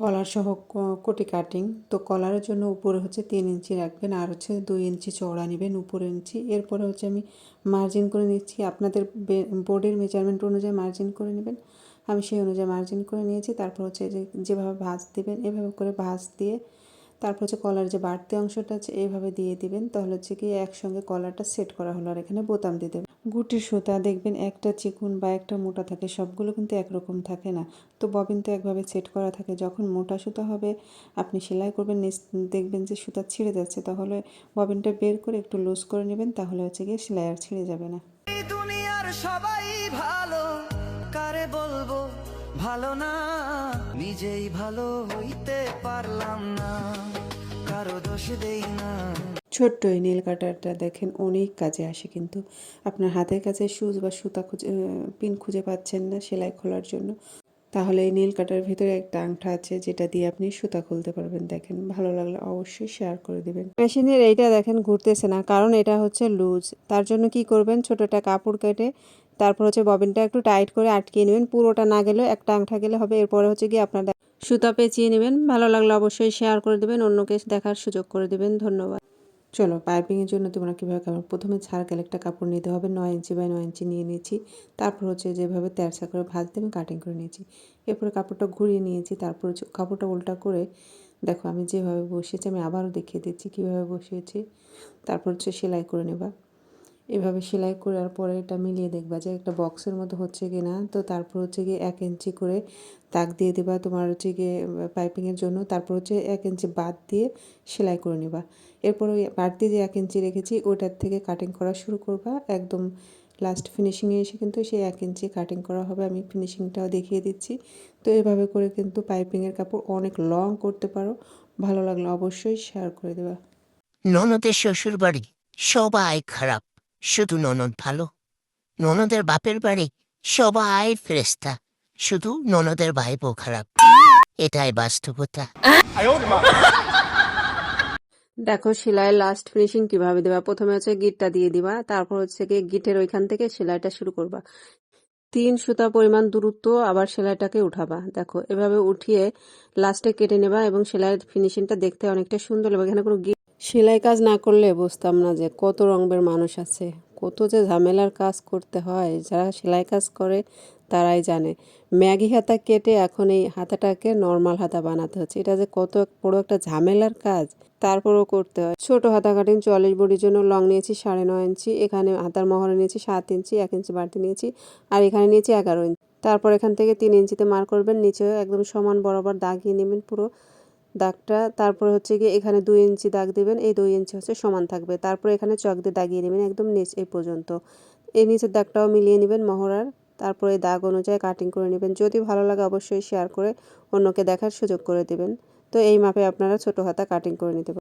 কলার সহ কোটি কাটিং। তো কলারের জন্য উপরে হচ্ছে তিন ইঞ্চি রাখবেন আর হচ্ছে দুই ইঞ্চি চওড়া নেবেন উপরে ইঞ্চি। এরপরে হচ্ছে আমি মার্জিন করে নিচ্ছি। আপনাদের বোর্ডের মেজারমেন্ট অনুযায়ী মার্জিন করে নেবেন। আমি সেই অনুযায়ী মার্জিন করে নিয়েছি। তারপর হচ্ছে যে, যেভাবে ভাঁজ দেবেন, এভাবে করে ভাঁজ দিয়ে তারপর হচ্ছে কলার যে বাড়তি অংশটা আছে এইভাবে দিয়ে দিবেন। তাহলে হচ্ছে কি একসঙ্গে কলারটা সেট করা হলো। আর এখানে বোতাম দিয়ে দেবেন। গুটির সুতা, দেখবেন একটা চিকুন বা একটা মোটা থাকে, সবগুলো কিন্তু একরকম থাকে না। তো ববিন তো একভাবে সেট করা থাকে, যখন মোটা সুতা হবে, আপনি সেলাই করবেন দেখবেন যে সুতা ছিঁড়ে যাচ্ছে, তাহলে ববিনটা বের করে একটু লুজ করে নেবেন, তাহলে হচ্ছে গিয়ে সেলাই আর ছিঁড়ে যাবে না। দুনিয়ার সবাই ভালো, কারে বলব ভালো না? নিজেই ভালো হইতে পারলাম না, কারও দোষ দেই না। ছোট্ট এই নীল কাটারটা দেখেন অনেক কাজে আসে কিন্তু। আপনার হাতের কাছে সুচ বা সুতা খুঁজে পিন খুঁজে পাচ্ছেন না সেলাই খোলার জন্য। তাহলে এই নীল কাটার ভিতরে একটা আংটা আছে যেটা দিয়ে আপনি সুতা খুলতে পারবেন। দেখেন, ভালো লাগলে অবশ্যই শেয়ার করে দিবেন। মেশিনের এইটা দেখেন ঘুরতেছে না, কারণ এটা হচ্ছে লুজ তার জন্য কি করবেন? ছোট একটা কাপড় কেটে, তারপর হচ্ছে ববিনটা একটু টাইট করে আটকিয়ে নেবেন। পুরোটা না গেলেও একটা আংটা গেলে হবে। এরপরে হচ্ছে কি আপনার সুতা পেঁচিয়ে নেবেন। ভালো লাগলে অবশ্যই শেয়ার করে দেবেন। অন্যকে দেখার সুযোগ করে দেবেন। ধন্যবাদ। চলো পাইপিংয়ের জন্য তোমরা কীভাবে কাপড়, প্রথমে ছাড় গেলে একটা কাপড় নিতে হবে, নয় ইঞ্চি বাই নয় ইঞ্চি নিয়ে নিয়েছি। তারপর হচ্ছে যেভাবে তেরসা করে ভাজতে আমি কাটিং করে নিয়েছি। এরপরে কাপড়টা ঘুরিয়ে নিয়েছি, তারপর হচ্ছে কাপড়টা উল্টা করে, দেখো আমি যেভাবে বসিয়েছি আমি আবারও দেখিয়ে দিচ্ছি কীভাবে বসিয়েছি। তারপর হচ্ছে সেলাই করে নেবা। এভাবে সেলাই করার পরে এটা মিলিয়ে দেখবা যে একটা বক্সের মতো হচ্ছে কি না তো তারপর হচ্ছে গিয়ে এক ইঞ্চি করে তাক দিয়ে দেবা। তোমার হচ্ছে গিয়ে পাইপিংয়ের জন্য। তারপর হচ্ছে এক ইঞ্চি বাদ দিয়ে সেলাই করে নেবা। এরপর ওই বাড়তি যে এক ইঞ্চি রেখেছি, ওটার থেকে কাটিং করা শুরু করবা। একদম লাস্ট ফিনিশিংয়ে এসে কিন্তু সেই এক ইঞ্চি কাটিং করা হবে। আমি ফিনিশিংটাও দেখিয়ে দিচ্ছি। তো এভাবে করে কিন্তু পাইপিংয়ের কাপড় অনেক লং করতে পারো। ভালো লাগলে অবশ্যই শেয়ার করে দেবা। ননদের শ্বশুর বাড়ি সবাই খারাপ। শুধু ননদ ভালো। ননদের বাপের বাড়ি সবাই ফেরেস্তা শুধু ননদের ভাইপো খারাপ। এটাই বাস্তবতা। দেখো, সেলাইয়ের লাস্ট ফিনিশিং কীভাবে দেবা? প্রথমে হচ্ছে গিটটা দিয়ে দিবা, তারপর হচ্ছে গিয়ে গিটের ওইখান থেকে সেলাইটা শুরু করবা। তিন সুতা পরিমাণ দূরত্ব আবার সেলাইটাকে উঠাবা। দেখো, এভাবে উঠিয়ে লাস্টে কেটে নেবা এবং সেলাইয়ের ফিনিশিংটা দেখতে অনেকটা সুন্দর লাগবে এখানে কোনো সেলাই কাজ না করলে বুঝতাম না যে কত রঙের মানুষ আছে, কত যে ঝামেলার কাজ করতে হয়, যারা সেলাই কাজ করে তারাই জানে। ম্যাগি হাতা কেটে এখন এই হাতাটাকে নর্মাল হাতা বানাতে হচ্ছে। এটা যে কত বড় একটা ঝামেলার কাজ, তারপরেও করতে হয়। ছোট হাতা কাটিং, চল্লিশ বডির জন্য লং নিয়েছি সাড়ে নয় ইঞ্চি, এখানে হাতার মহড়া নিয়েছি সাত ইঞ্চি, এক ইঞ্চি বাড়তি নিয়েছি, আর এখানে নিয়েছি এগারো ইঞ্চি। তারপর এখান থেকে তিন ইঞ্চিতে মার করবেন, নিচেও একদম সমান বরাবর দাগিয়ে নেবেন পুরো দাগটা। তারপরে হচ্ছে গিয়ে এখানে দুই ইঞ্চি দাগ দেবেন, এই দুই ইঞ্চি হচ্ছে সমান থাকবে। তারপরে এখানে চক দিয়ে দাগিয়ে নেবেন একদম নিচ এই পর্যন্ত। এই নিচের দাগটাও মিলিয়ে নেবেন মহড়ার। তারপরে দাগ অনুযায়ী কাটিং করে নেবেন। যদি ভালো লাগে অবশ্যই শেয়ার করে অন্যকে দেখার সুযোগ করে দেবেন। তো এই মাপে আপনারা ছোটো হাতা কাটিং করে নিতে পারেন